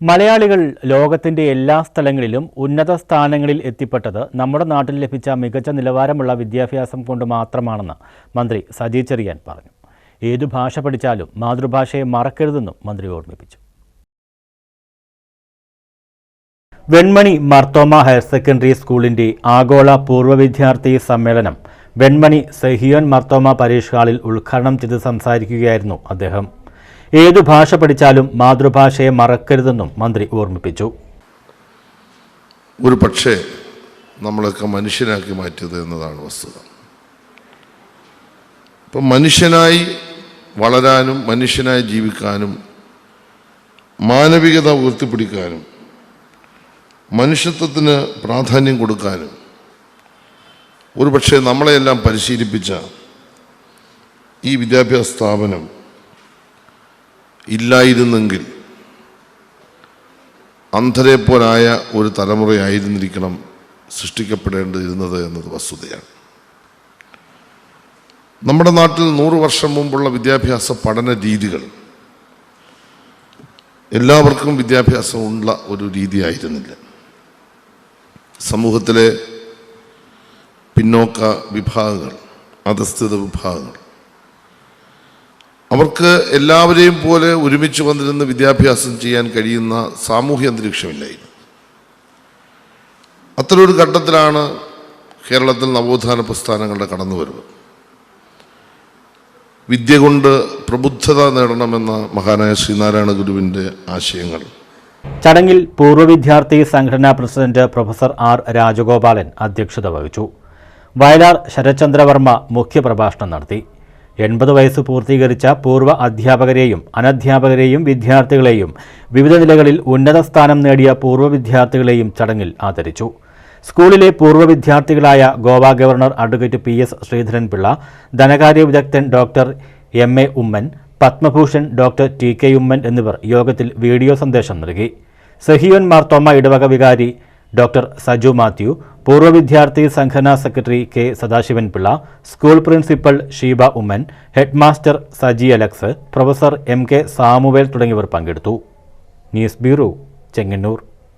മലയാളികൾ ലോകത്തിന്റെ എല്ലാ സ്ഥലങ്ങളിലും ഉന്നത സ്ഥാനങ്ങളിൽ എത്തിപ്പെട്ടത് നമ്മുടെ നാട്ടിൽ ലഭിച്ച മികച്ച നിലവാരമുള്ള വിദ്യാഭ്യാസം കൊണ്ട് മാത്രമാണെന്ന് മന്ത്രി സജി ചെറിയാൻ പറഞ്ഞു. ഏതു ഭാഷ പഠിച്ചാലും മാതൃഭാഷയെ മറക്കരുതെന്നും മന്ത്രി ഓർമ്മിപ്പിച്ചു. വെൺമണി മർത്തോമ ഹയർ സെക്കൻഡറി സ്കൂളിന്റെ ആഗോള പൂർവ വിദ്യാർത്ഥി സമ്മേളനം വെൺമണി സെഹിയോൻ മർത്തോമ പരീക്ഷ ഹാളിൽ ഉദ്ഘാടനം ചെയ്ത് സംസാരിക്കുകയായിരുന്നു അദ്ദേഹം. ഏതു ഭാഷ പഠിച്ചാലും മാതൃഭാഷയെ മറക്കരുതെന്നും മന്ത്രി ഓർമ്മിപ്പിച്ചു. ഒരു പക്ഷേ നമ്മളൊക്കെ മനുഷ്യനാക്കി മാറ്റിയത് എന്നതാണ് വസ്തുത. ഇപ്പം മനുഷ്യനായി വളരാനും മനുഷ്യനായി ജീവിക്കാനും മാനവികത ഉയർത്തിപ്പിടിക്കാനും മനുഷ്യത്വത്തിന് പ്രാധാന്യം കൊടുക്കാനും ഒരു പക്ഷേ നമ്മളെയെല്ലാം പരിശീലിപ്പിച്ച ഈ വിദ്യാഭ്യാസ സ്ഥാപനം ഇല്ലായിരുന്നെങ്കിൽ അന്ധരെപ്പോലായ ഒരു തലമുറയായിരുന്നിരിക്കണം സൃഷ്ടിക്കപ്പെടേണ്ടിയിരുന്നത് എന്നത് വസ്തുതയാണ്. നമ്മുടെ നാട്ടിൽ നൂറ് വർഷം മുമ്പുള്ള വിദ്യാഭ്യാസ പഠന രീതികൾ എല്ലാവർക്കും വിദ്യാഭ്യാസമുള്ള ഒരു രീതിയായിരുന്നില്ല. സമൂഹത്തിലെ പിന്നോക്ക വിഭാഗങ്ങൾ അധസ്ഥിത വിഭാഗങ്ങൾ അവർക്ക് എല്ലാവരെയും പോലെ ഒരുമിച്ച് വന്നിരുന്ന് വിദ്യാഭ്യാസം ചെയ്യാൻ കഴിയുന്ന സാമൂഹ്യ അന്തരീക്ഷമില്ലായിരുന്നു. അത്തരൊരു ഘട്ടത്തിലാണ് കേരളത്തിൽ നവോത്ഥാന പ്രസ്ഥാനങ്ങളുടെ കടന്നുവരവ്. വിദ്യ കൊണ്ട് പ്രബുദ്ധത നേടണമെന്ന മഹാനായ ശ്രീനാരായണ ഗുരുവിന്റെ ആശയങ്ങൾ. ചടങ്ങിൽ പൂർവ വിദ്യാർത്ഥി സംഘടനാ പ്രസിഡന്റ് പ്രൊഫസർ ആർ രാജഗോപാലൻ അധ്യക്ഷത വഹിച്ചു. വയലാർ ശരത്ചന്ദ്രവർമ്മ മുഖ്യപ്രഭാഷണം നടത്തി. എൺപത് വയസ്സ് പൂർത്തീകരിച്ച പൂർവ അധ്യാപകരെയും അനധ്യാപകരെയും വിദ്യാർത്ഥികളെയും വിവിധ നിലകളിൽ ഉന്നത സ്ഥാനം നേടിയ പൂർവ വിദ്യാർത്ഥികളെയും ചടങ്ങിൽ ആദരിച്ചു. സ്കൂളിലെ പൂർവ വിദ്യാർത്ഥികളായ Goa governor advocate P S Sreedharan Pillai ധനകാര്യ വിദഗ്ധൻ doctor M A Oommen Padma Bhushan doctor T K Oommen എന്നിവർ യോഗത്തിൽ വീഡിയോ സന്ദേശം നൽകി. സഹിയോൻ മാർത്തോമ ഇടവക വികാരി ഡോക്ടർ സജു മാത്യു പൂർവ വിദ്യാർത്ഥി സംഘടനാ secretary K Sadasivan Pillai school principal Sheeba Oommen headmaster Saji Alex professor M K Samuel തുടങ്ങിയവർ പങ്കെടുത്തു. News bureau Chengannur.